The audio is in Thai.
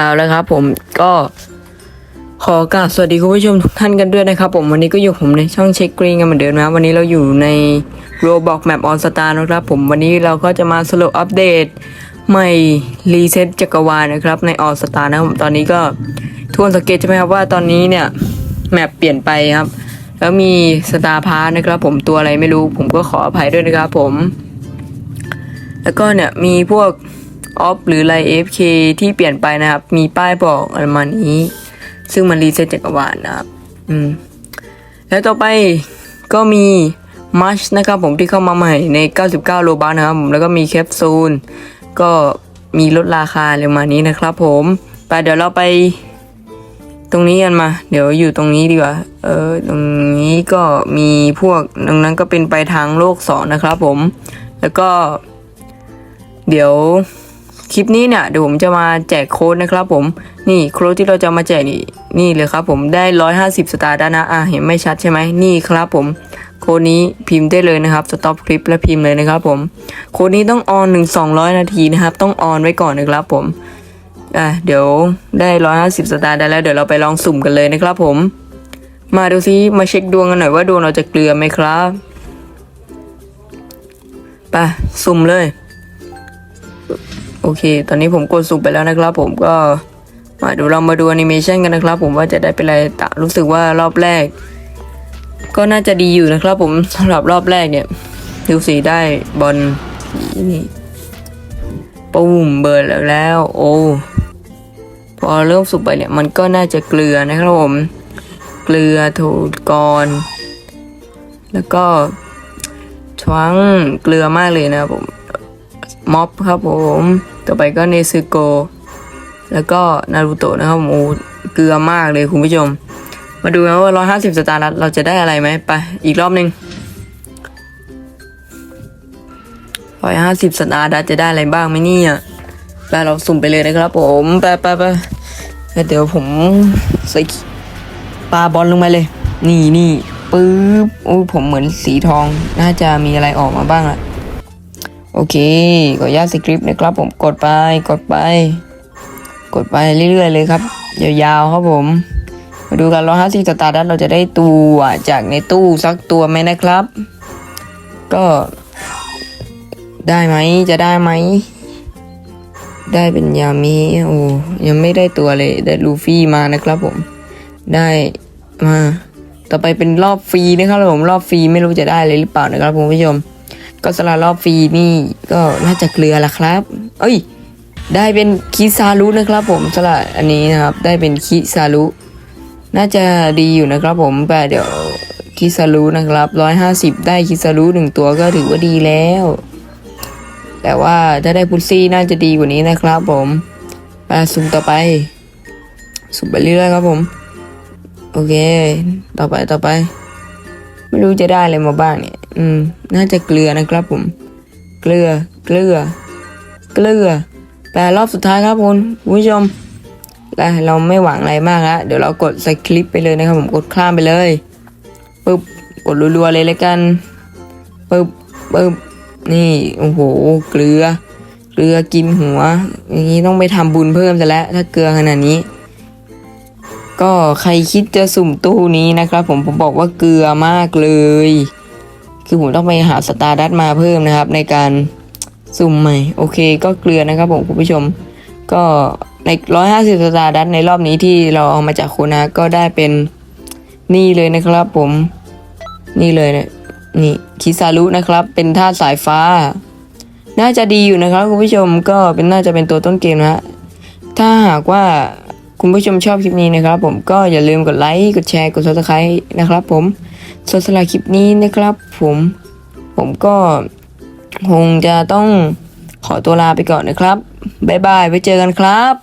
เอาแล้วครับ ผมก็ขอกราบสวัสดีคุณผู้ชมทุกท่านกันด้วยนะครับ ผมวันนี้ก็อยู่ผมในช่องเช็คกรีนกันเหมือนเดิมนะวันนี้เราอยู่ใน Roblox Map On Star นะครับ ผมวันนี้เราก็จะมาสรุปอัปเดตใหม่รีเซ็ตจักรวาลนะครับ ใน On Star นะครับผมตอนนี้ก็ทุกคนสังเกตใช่ไหมครับว่าตอนนี้เนี่ยแมปเปลี่ยนไปครับ แล้วมีสตาร์พาร์นะครับ ผมตัวอะไรไม่รู้ ผมก็ขออภัยด้วยนะครับ ผม แล้วก็เนี่ยมีพวก ออฟหรือไล AFK ที่เปลี่ยนไปนะครับ มีป้ายบอกอะไรประมาณนี้ ซึ่งมันรีเซ็ตจักรวาลนะครับ อืม แล้วต่อไปก็มีมัชนะครับผมที่เข้ามาใหม่ใน 99 โลบาทนะครับแล้วก็มีแคปซูลก็มีลดราคาอะไรประมานี้นะครับ ผมไปเดี๋ยวเราไป ตรงนี้กันมา เดี๋ยวอยู่ตรงนี้ดีกว่า เออ ตรงนี้ก็มีพวกตรงนั้นก็เป็นไปทางโลกสองนะครับ ผม แล้วก็ เดี๋ยว คลิปนี้เนี่ยเดี๋ยวผมจะมาแจกโค้ดนะครับผมนี่โค้ดที่เราจะมาแจกนี่นี่เลยครับผมได้ 150 สตาร์ด้านนะอะเห็นไม่ชัดใช่ไหมนี่ครับผมโค้ดนี้พิมพ์ได้เลยนะครับสต็อปคลิปแล้วพิมพ์เลยนะครับผมโค้ดนี้ต้องออนหนึ่งสองร้อยนาทีนะครับ ต้องออนไว้ก่อนนะครับผมอะเดี๋ยวได้ร้อยห้าสิบสตาร์ได้แล้วเดี๋ยวเราไปลองสุ่มกันเลยนะครับผม มาดูซิมาเช็คดวงกันหน่อยว่าดวงเราจะเกลือไหมครับไปสุ่มเลย โอเค ตอนนี้ผมกดสุ่มไปแล้วนะครับ ผมก็มาดูเรามาดูแอนิเมชันกันนะครับ ผมว่าจะได้เป็นอะไรตะรู้สึกว่ารอบแรก ก็น่าจะดีอยู่นะครับ ผมสำหรับรอบแรกเนี่ยดูสีได้บอลนี่ปุ้มเบิร์ดแล้วแล้ว โอ้พอเริ่มสุกไปเนี่ยมันก็น่าจะเกลือนะครับผม เกลือถูกรแล้วก็ชวังเกลือมากเลยนะครับผม ม็อบครับผม ต่อไปก็เนซึโก แล้วก็นารูโตะนะครับโอ้เกลือมากเลยคุณผู้ชม มาดูกันว่า 150 สตาร์ลัตเราจะได้อะไรไหมไป อีกรอบหนึ่ง150 สตาร์ดัตจะได้อะไรบ้างไหมเนี่ยไปเราสุ่มไปเลยนะครับผมไปไปไปเดี๋ยวผมใส่ปลาบอลลงไปเลย นี่นี่ปึ๊บโอ้ผมเหมือนสีทอง น่าจะมีอะไรออกมาบ้างอะ โอเคขออนุญาสคริปต์นะครับผมกดไปกดไป กดไปเรื่อยๆเลยครับยาวๆครับผม มาดูกันร้อยห้าสิบสตาร์ดัตเราจะได้ตัวจากในตู้สักตัวไหมนะครับ ก็ได้ไหมจะได้ไหม ได้เป็นยามีโอ้ยังไม่ได้ตัวเลย ได้ลูฟี่มานะครับผม ได้มา ต่อไปเป็นรอบฟรีนะครับผมรอบฟรีไม่รู้จะได้เลยหรือเปล่านะครับคุณผู้ชม ก็สละรอบฟรีนี่ก็น่าจะเกลือละครับ เอ้ย ได้เป็นคิซารุนะครับผมสละอันนี้นะครับ ได้เป็นคิซารุน่าจะดีอยู่นะครับผมแต่เดี๋ยวคิซารุนะครับร้อยห้าสิบได้คิซารุหนึ่งตัวก็ถือว่าดีแล้ว แต่ว่าถ้าได้พุซซี่น่าจะดีกว่านี้นะครับผมไปสุ่มต่อไป สุ่มไปเรื่อยๆครับผม โอเค ต่อไปต่อไป ไม่รู้จะได้อะไรมาบ้างเนี่ย อืม น่าจะเกลือนะครับผม เกลือ เกลือ เกลือ แปดรอบสุดท้ายครับคุณคุณผู้ชมแต่เราไม่หวังอะไรมากละเดี๋ยวเรากดใส่คลิปไปเลยนะครับผม กดข้ามไปเลยปึ๊บ กดรัวๆเลยแล้วกันปึ๊บปึ๊บ นี่ โอ้โห เกลือ เกลือกินหัว อย่างนี้ต้องไปทำบุญเพิ่มซะแล้ว ถ้าเกลือขนาดนี้ ก็ใครคิดจะสุ่มตู้นี้นะครับผม ผมบอกว่าเกลือมากเลย คือผมต้องไปหาสตาร์ดัตมาเพิ่มนะครับ ในการสุ่มใหม่ โอเค ก็เกลือนะครับผมคุณผู้ชม ก็ในร้อยห้าสิบสตาร์ดัตในรอบนี้ที่เราเอามาจากโคนาก็ได้เป็นนี่เลยนะครับผม นี่เลยนี่ยนี่คิซารุนะครับ เป็นธาตุสายฟ้า น่าจะดีอยู่นะครับคุณผู้ชมก็เป็นน่าจะเป็นตัวต้นเกมนะฮะถ้าหากว่าคุณผู้ชมชอบคลิปนี้นะครับผมก็อย่าลืมกดไลค์ กดแชร์ กด subscribe นะครับผม ส่วนสำหรับคลิปนี้นะครับ ผมผมก็คงจะต้องขอตัวลาไปก่อนนะครับ บ๊ายบาย ไว้เจอกันครับ